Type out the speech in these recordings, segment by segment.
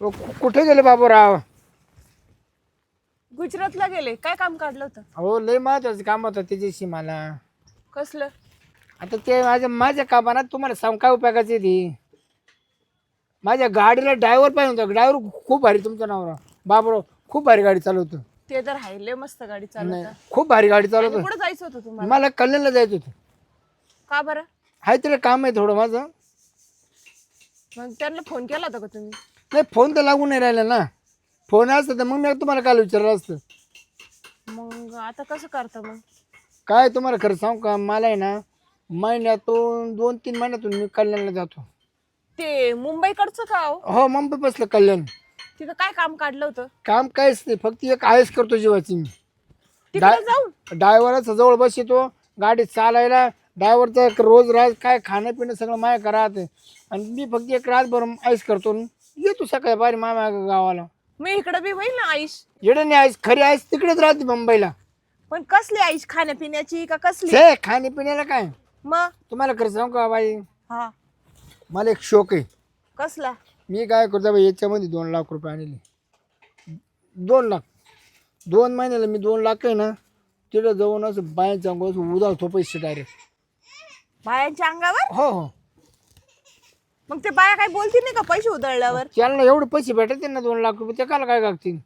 कु- कुठे गेले बाबूराव? गुजरातला गेले. काय काम काढलं होतं? हो लय महत्वाचं काम होतं त्याच्याशी मला. कसलं? आता ते माझ्या माझ्या कामाला तुम्हाला सांग काय उपयोगाचे ती? माझ्या गाडीला ड्रायव्हर पाहिजे होता. ड्रायव्हर खूप भारी तुमचं नाव बाबूराव खूप भारी गाडी चालवतो. ते तर लय मस्त गाडी नाही चालवता खूप भारी गाडी चालवतो. कुठं जायचं होतं तुम्हाला? मला कल्याणला जायचं होतं. का बरं? हाय तिला काम आहे थोडं माझं. मग त्यांना फोन केला होता का तुम्ही? नाही फोन तर लागून नाही राहिला ना. फोन असतं तर मग मी तुम्हाला काल विचारलं असतं. मग आता कसं करता मग? काय तुम्हाला खरं सांगू का? मला आहे ना महिन्यातून दोन तीन महिन्यातून मी कल्याणला जातो. ते मुंबईकडचं का हो? हो मुंबई बसलं कल्याण. तिथं काय काम काढलं होतं? काम काहीच नाही फक्त एक आयस करतो जीवाची मी. तिकडे जाऊन? ड्रायव्हरचा जवळ बसतो गाडी चालायला. ड्रायव्हरचं रोज राज काय खाणं पिणं सगळं माय करात आणि मी फक्त एक रातभर आईस करतो आणि येतो सकाळी बारी मामा गावाला. मी इकडे बी होईल ना आईश. येडे आईस खरी आईस तिकडेच राहते मुंबईला. पण कसली आईश खाण्यापिण्याची का कसली? से खाण्यापिण्याला काय? मग तुम्हाला खरं सांगू का बाई? हा. मला एक शोक आहे. कसला? मी काय करतो बाई याच्यामध्ये दोन लाख रुपये आणले. दोन लाख. दोन महिन्याला मी दोन लाख आहे ना तिथं जाऊन असं बायांच्या अंगावर उदाळतो पैसे डायरेक्ट बायांच्या अंगावर? हो हो. मग ते बाया काय बोलतील नाही का पैसे उधळल्यावर? त्यांना एवढे पैसे भेटते ना दोन लाख रुपये. ते काला काय लागतील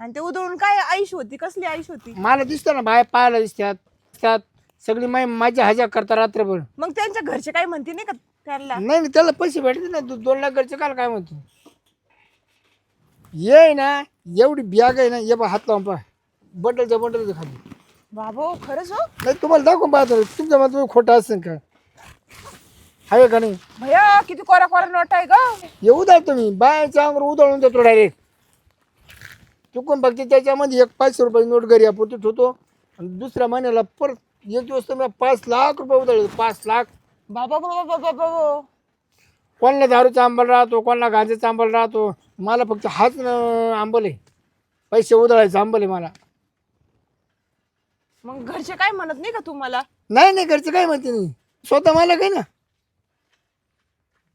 आणि ते उधळून काय आईश होती? कसली आईश होती? मला दिसतं ना बाया पाहायला दिसतात. दिसतात सगळी माई माझ्या हजा करता रात्रभर. मग त्यांच्या घरचे काय म्हणते नाही का त्यांना? नाही नाही त्याला पैसे भेटते ना. दो- दोन लाख घरचे काल काय म्हणतो ये ना एवढी बॅग आहे ना ये बा हात लावून पा बंडलच्या बंडलच्या खाली. बाबो खरंच हो? नाही तुम्हाला दाखवून पाहतो. तुमच्या तुम्ही खोटं असेल का? आहे का नाही? भैया किती कोरा कोरा नोट आहे ग. हे उधाळ तुम्ही. बायाच्या अंगावर उधळून देतो डायरेक्ट चुकून फक्त त्याच्यामध्ये एक पाचशे रुपयाची नोट घरी आपण ठेवतो. आणि दुसऱ्या महिन्याला परत एक दिवस तुम्ही पाच लाख रुपये उधळले. पाच लाख. बाबा बाबा बाबा बाबा कोणाला दारूचा आंबल राहतो कोणाला गांजाचा आंबल राहतो मला फक्त हाच आंबल आहे. पैसे उधळायचं आंबल आहे मला. मग घरचे काय म्हणत नाही का तुम्हाला? नाही नाही घरचं काय म्हणते नाही. स्वतः मला काय ना.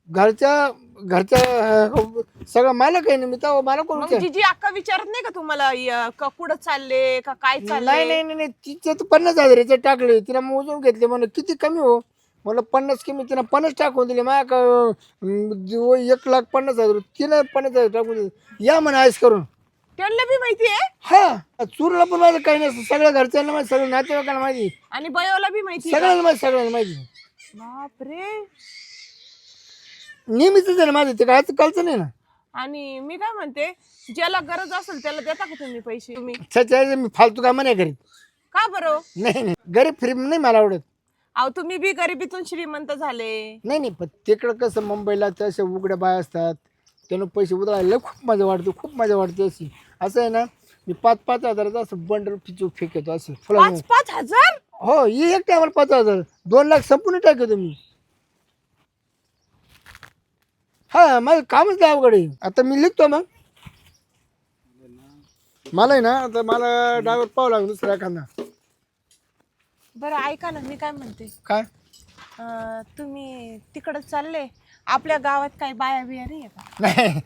घरच्या घरच्या अं, सगळं मला काही नाही मी तेव्हा मला कोण मग विचार- जिजी अक्का विचारत नाही का तुम्हाला य- का कुठं चालले का काय नाही चाललंय नाही नाही नाही तिचे तर पन्नास हजाराचे टाकले तिला मोजून घेतले म्हणलं किती कमी हो? मला पन्नास कमी तिनं पन्नास टाकून दिले माझ्या का- अं, जो एक लाख पन्नास हजार तिनं पन्नास हजार टाकून दिले. या म्हणा आयस करून. त्यांना बी माहिती आहे? हा चूरला पण माझं काही नसतं सगळ्या घरच्यांना माहिती सगळ्या नातेवाईकांना माहिती. आणि बयोला बी माहिती सगळ्यांना माहिती सगळ्यांना माहिती? बापरे. नेहमीच आहे ना माझं ते काय कालचं नाही ना? आणि मी काय म्हणते ज्याला गरज असेल त्याला देता का तुम्ही पैसे? तुम्ही? मी फालतू कामं नाही करीत. का बरं? नाही नाही. गरीब फ्री नाही मला आवडत. अहो तुम्ही बी गरिबीतून श्रीमंत झाले. नाही नाही पण तिकडं कसं मुंबईला तशा उघड्या बाय असतात. त्यानं पैसे उधळायला खूप मजा वाटते खूप मजा वाटते अशी. असं आहे ना मी पाच पाच हजाराचं असं बंडल पिचू फेकतो असं. फुला पाच पाच हजार? हो ही एक टायमाला पाच हजार. दोन लाख संपूर्ण टाकतो मी. हा माझं कामच नाही अवघड आहे. आता मी लिखतो मग. मला आहे ना आता मला ड्रायव्हर पाहावं लागेल दुसरा एखादा. बरं ऐका ना मी काय म्हणते? काय? अं, तुम्ही तिकडं चालले आपल्या गावात काही बाया बिया नाही आहे का? नाही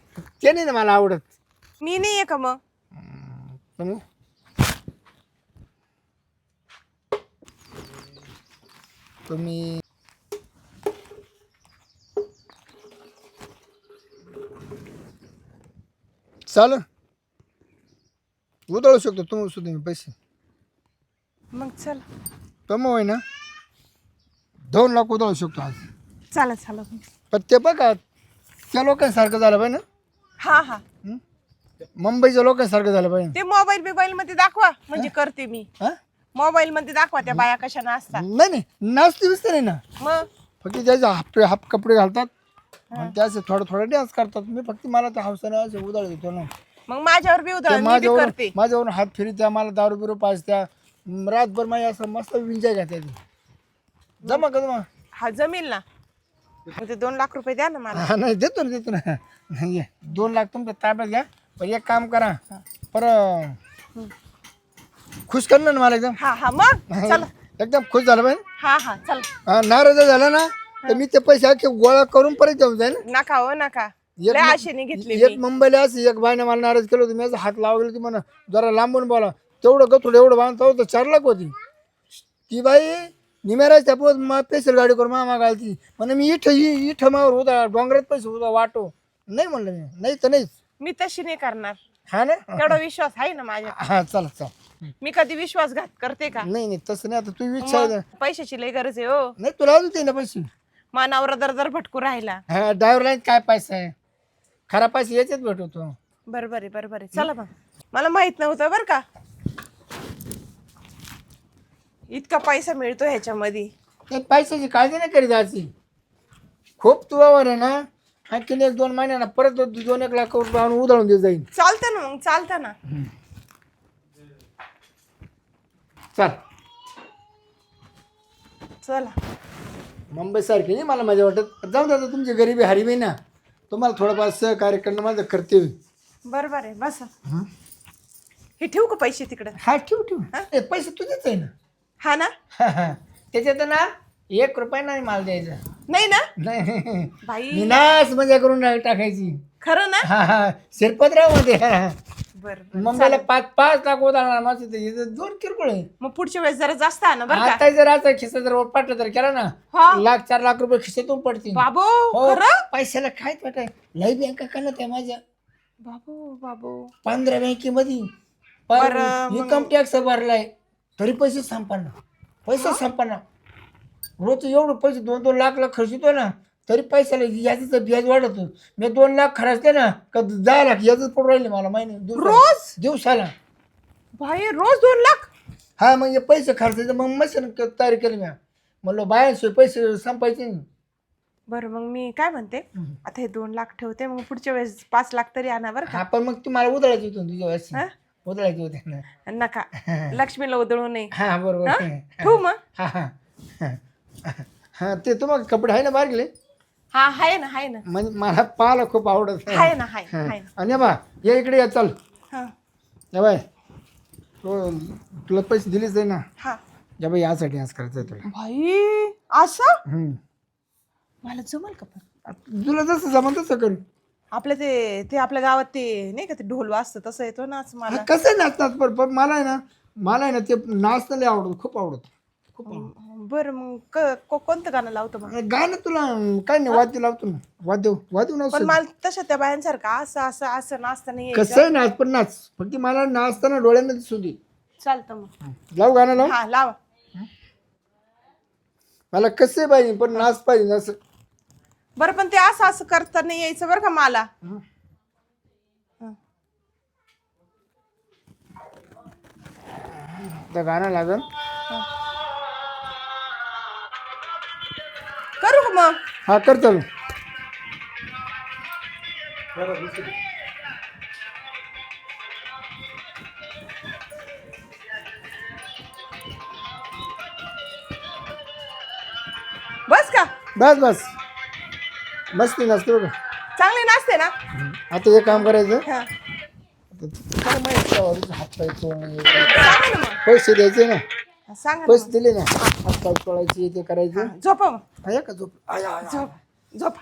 ते नाही ना मला आवडत. मी नाही आहे का मग? पण तुम्ही चाल उधळू शकतो तुम्ही सुद्धा मी पैसे. मग चल. कमव आहे ना दोन लाख उधळू शकतो आज. चला चला पण ते बघा त्या लोकांसारखं झालं पाहिजे ना. हा हा. हं? मुंबईच्या लोकांसारखं झालं पाहिजे. ते मोबाईल बिबाईल मध्ये दाखवा म्हणजे करते मी. हा? मोबाईल मध्ये दाखवा त्या बाया कशा नाचतात नाही नाही. नाचते बिचते नाही ना. मग? फक्त त्याचे हाफ हाफ कपडे घालतात आणि त्याचे थोडं थोडं डान्स करतात. मी फक्त मला त्या हौसाने असे उधळ देतो ना. मग माझ्यावर बी त्या उधळ मी बी माझ्यावरून करते. माझ्यावरून हात फिरित्या मला दारू बिरू पाजत्या म, रातभर माझ्या असं मस्त विंजाय घात्या ती. जमा का जमा? हा जमेल ना. मग ते दोन लाख रुपये द्या ना मला. हा नाही देतो ना देतो ना. नाही. दोन लाख तुमच्या ताब्यात घ्या. पण एक काम करा. पर खुश कर ना मला एकदम. हा हा मग. चला. एकदम खुश झालं पाहिजे. हा हा चला. नाराज झाला ना? तर मी ते पैसे अख्खे गोळा करून परत जाऊन जाईल नका हो नका. एक लय आशेने घेतली एक मुंबईला असं एक बाईने मला नाराज केलं होतं. मी असं हात लावला होती म्हणा जरा लांबून बोला. तेवढं गथोड एवढं बांधता होतं चार लाख होती. ती बाई निमेराज त्या मा पेशल गाडी करून मामा घालती. म्हणे मी इथं इ- इथं मावर होता डोंगरात पैसे होता वाटो. नाही म्हणलं मी. नाही तर नाहीच. मी तशी नाही करणार. हा ना? तेवढा विश्वास आहे ना माझ्या हा चला चल. मी कधी विश्वासघात करते का? नाही नाही तसं नाही. आता तू विचार. मग पैशाची लय गरज आहे हो. नाही तुला अजून ते ना पैसे. मानावर दर दर भटकू राहिला. हा ड्रायव्हरला काय पैसा? आहे खरा पैसा याच्यात भेटवतो बरोबर आहे बरोबर आहे. चला मग. मला माहीत नव्हतं बरं का. इतका पैसा मिळतो ह्याच्यामध्ये. ते पैशाची काळजी नाही करीत आजची खूप तुवावर आहे ना आणखीन एक दोन महिन्याना परत दो- दोन एक लाख रुपये आणून उधळून दे जाईल चालतं ना मग चालतं ना. चल. चला. मुंबई सारखी नाही मला मजा वाटत. जाऊ दे आता तुमची गरिबी हरिबी ना तुम्हाला थोडंफार सहकार्य करणं माझं कर्तव्य बरोबर आहे बस. हे? ठेवू का पैसे तिकडं? हा ठेव ठेव. ए, पैसे तुझेच आहे ना. हा ना? हा, हा. त्याच्यात ना एक रुपया नाही मला द्यायचा. नाही ना? नाही बाई. मजा करून टाकायची. खरं ना? हा हा. शिरपतरावमध्ये. बरं मुंबईला पाच पाच लाख उदाहरण माझं ते इथं दोन किरकोळ आहे. मग पुढच्या वेळेस जरा जास्त आणा बरं का? आता जर आता खिसा जर पाठलं तर केला ना हा. लाख चार लाख रुपये खिशातून पडतील. बाबू हो खरं? पैशाला काय वाटाय लई बँका का त्या माझ्या. बाबू बाबू. पंधरा बँकेमध्ये. बरं, मग- इन्कम टॅक्स भरलाय तरी पैसे संपन्न पैसे संपन्न रोज एवढं पैसे दोन दोन लाख लाख खर्चितो ना तरी पैशाला याचं व्याज वाढतो मी दोन लाख खर्चते ना का दहा लाख याच पडून राहिले मला महिने दिवसाला. रोज? दिवसाला. भाई रोज दोन लाख? हा मग हे पैसे खर्चायचे मग मशीन तयारी केली मी. म्हणलो बायांशिवाय पैसे संपायचे नाही. बरं मग मी काय म्हणते? आता हे दोन लाख ठेवते मग पुढच्या वेळेस पाच लाख तरी आणा बरं हा पण मग तुम्हाला उधळायचे होते तुझ्या वेळेस. हा? उधळायचे होते ना. का नका लक्ष्मीला उधळू नये. हा बरोबर. हा? ठेवू मग. हा हा. हा ते तुम्हाला कपडे आहे ना बारगले? हा आहे ना आहे ना. म्हणजे मला पाहायला खूप आवडत आहे. ना आहे हा. आहे ना. आणि बा ये इकडे या चल. हा. या बाय. तो तुला पैसे दिलेच आहे ना. हा. या बाई यासाठी आज करायचं आहे तुला. भाई असं? हम्म. मला जमल का पण? तुला जसं जमन तसं कर. आपलं ते ते आपल्या गावात ते नाही का ते ढोल वाजतं तसं येतो ना मला. कसं नाचतात पण पण मला आहे ना मला आहे ना ते नाचतं लय आवडत खूप आवडत. खूप आवडत. बरं मग क- को- कोणतं गाणं लावतो मग? गाणं तुला काय नाही वाद्य लावतो ना. वाद्य वाद्य पण नसतं मला तशा त्या बायांसारखं असं असं असं नाचता नाही कसं आहे नाच पण नाच. फक्त मला नाचताना डोळ्यांना दिसू दे चालतं मग. लावू गाणं लावू. हा लावा. मला कसं पाहिजे पण नाच पाहिजे असं. बरं पण ते असं असं करता नाही यायचं बरं का मला? तर गाणं लागल. करू का मग. हा कर चालू. बस का? बस बस. मस्ती नाचतो बघ. चांगली नाचते ना? आता हे काम करायचं. हा. काय माहिती हात पाय चोळणं, करायचं. सांगा ना मग. पैसे द्यायचे ना. सांगा ना पैसे दिले ना. चोळायचे ते करायचं. झोपा मग. आहे का झोप? आय, आय, आय. झोप झोपा.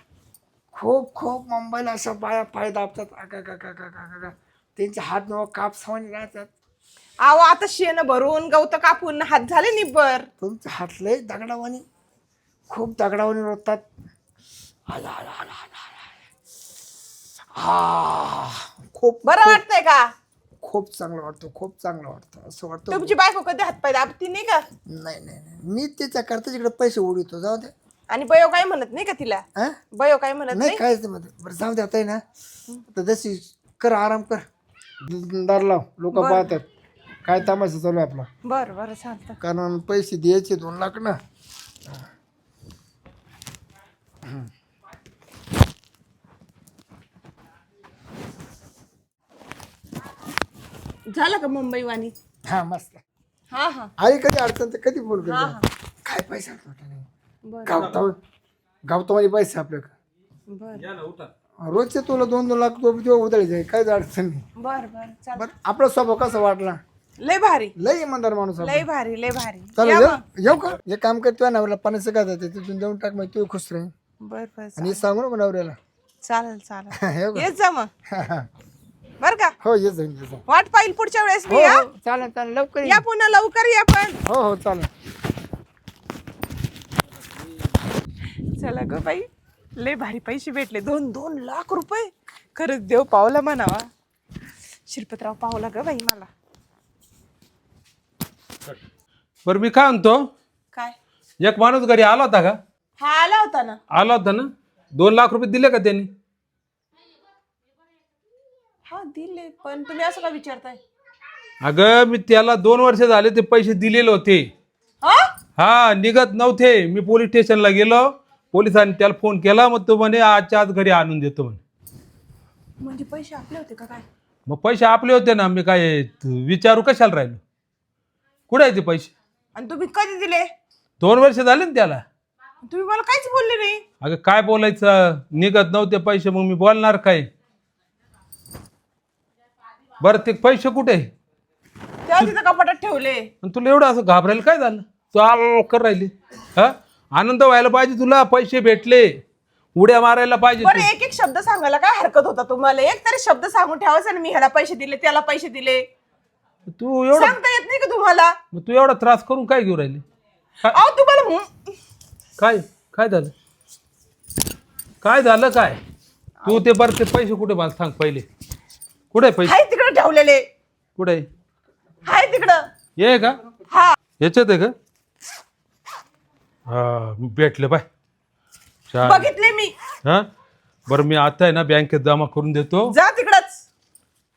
खूप खूप मुंबईला अशा बाया पाय दाबतात. आका का का का का का त्यांचे हात नव काप सवानी राहतात. आहो आता शेण भरून गवत कापून हात झाले निब्बर. तुमचे हात लय दगडावानी खूप दगडावानी रोतात आला आला आला आला आला. आ, खूप बरं वाटतंय का? खूप चांगलं वाटतं खूप चांगलं वाटतं. असं वाटतं तुमची बायको कधी हातपाय दाबती नाही का? नाही नाही नाही. मी त्याच्या करता तिकडे पैसे उडवतो जाऊ दे. आणि बयो काय म्हणत नाही का तिला? हा? बयो काय म्हणत नाही म्हणत. बरं जाऊ दे आता आहे ना. आता जशी कर आराम कर. दार लाव लोक पाहतात. काय तमाशा चालू आहे आपला? बरं बरं चालतं कारण पैसे द्यायचे दोन लाख ना. झालं का मुंबई वाणी? हा मस्त. हा हा. आई कधी अडचण तर कधी फोन हा करतो हा. काय पैसा नाही बरं. गावता गावतावानी पैसे आपल्याकडे बरं. रोजचे तुला दोन दोन लाख रुपये उधळायचे काहीच अडचण नाही. बरं बरं. चाल बरं आपला स्वभाव कसा वाटला? लय भारी. लय इमानदार माणूस. लय भारी लय भारी. चला या येऊ मग. येऊ का? हे काम करतोय नवऱ्याला पन्नास काय जाते तिथून देऊन टाक मग तू खुश राहील. बरं बरं आणि हे सांगू ना नवऱ्याला. चालेल चालेल. हे. येत जा मग. बर का? हो ये जाईन ये जाईन. वाट पाहिल पुढच्या वेळेस हो मी हा? हो चालेल चालेल लवकर ये. या पुन्हा लवकर या पण. हो हो चालेल. चला ग बाई लय भारी पैसे भेटले. दोन दोन लाख रुपये. खरंच देव पावला म्हणावा. शिरपतराव पावला ग बाई मला. बरं मी काय म्हणतो? काय? एक माणूस घरी आला होता का? हा आला होता ना. आला होता ना? दोन लाख रुपये दिले का त्यांनी? हा दिले पण तुम्ही असं का विचारताय? अगं मी त्याला दोन वर्ष झाले ते पैसे दिलेले होते. हा? हा निघत नव्हते. मी पोलीस स्टेशनला गेलो. पोलिसांनी त्याला फोन केला. मग तो म्हणे आजच्या आज घरी आणून देतो म्हणे. म्हणजे पैसे आपले होते का काय? मग पैसे आपले होते ना. मी काय विचारू कशाला राहिलो? कुठे आहे ते पैसे? आणि तुम्ही कधी दिले? दोन वर्ष झाले ना त्याला. तुम्ही मला काहीच बोलले नाही. अगं काय बोलायचं? निघत नव्हते पैसे. मग मी बोलणार काय? बरं ते पैसे कुठे? तिथं कपाटात ठेवले. आणि तुला एवढं असं घाबरायला काय झालं? तू आल कर राहिली. हा? आनंद व्हायला पाहिजे तुला पैसे भेटले. उड्या मारायला पाहिजे बरं तू. एक एक शब्द सांगायला काय हरकत होता तुम्हाला? एक तरी शब्द सांगून ठेवायचा ना मी ह्याला पैसे दिले त्याला पैसे दिले. तू एवढा सांगता येत नाही का तुम्हाला? मग तू एवढा त्रास करून काय घेऊ राहिली? काय अहो तुम्हाला हं- काय काय झालं? काय झालं काय? तू ते बरं ते पैसे कुठे मला सांग पहिले? कुठे पैसे? तिकडे ठेवलेले. कुठे? हाय तिकडं. ये का? हा. याच्यात आहे का? हा भेटले बाय. बघितले मी. हा? बरं मी आता आहे ना बँकेत जमा करून देतो. जा तिकडच.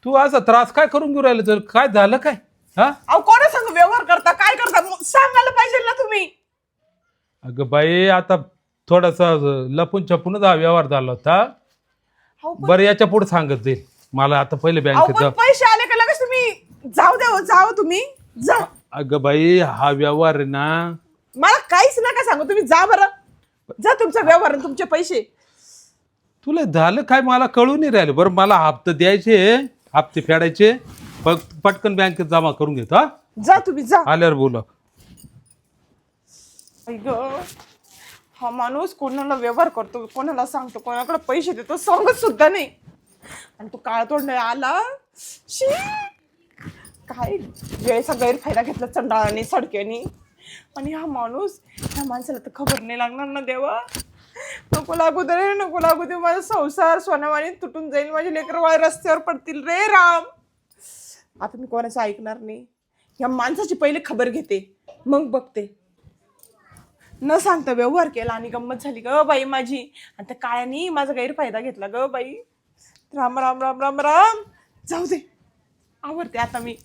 तू असा त्रास काय करून घेऊ राहिला तर? काय झालं काय? हा? अहो कोणा संग व्यवहार करता? काय करता? मग सांगायला पाहिजे ना तुम्ही. अगं बाई आता थोडासा लपून छपूनच हा व्यवहार झाला होता. अहो पण- बरं याच्यापुढे सांगत जाईल. मला आता पहिले अहो, बँकेत पण जा पैसे आले का लगेच तुम्ही? जाऊ द्या हो, जाओ तुम्ही. जा. अगं बाई हा व्यवहार आहे ना. मला काहीच नका सांगू तुम्ही जा बरं. जा तुमचा व्यवहार आणि तुमचे पैसे. तुला झालं काय? मला कळून नाही राहिलं. बरं मला हप्ते द्यायचे हप्ते फेडायचे. पटकन बँकेत जमा करून घेतो हा. जा तुम्ही जा. आल्यावर बोला. आई गं. हा माणूस कोणाला व्यवहार करतो कोणाला सांगतो कोणाकडे पैसे देतो सांगत सुद्धा नाही. आणि तो काळ तोडणे आला. शी! काय? वेळेचा गैरफायदा घेतला चंडाळाने सडक्याने आणि हा माणूस ह्या माणसाला तर खबर नाही लागणार ना देवा. नको लागू दे रे नको लागू दे. माझा संसार सोनावाने तुटून जाईल. माझे लेकरवाळे रस्त्यावर पडतील रे राम. आता मी कोणाचं ऐकणार नाही. या माणसाची पहिले खबर घेते. मग बघते. न सांगता व्यवहार केला आणि गंमत झाली ग बाई माझी. आणि त्या काळ्यानी माझा गैरफायदा घेतला ग बाई. राम राम राम राम राम. जाऊ दे. आवडते आता मी.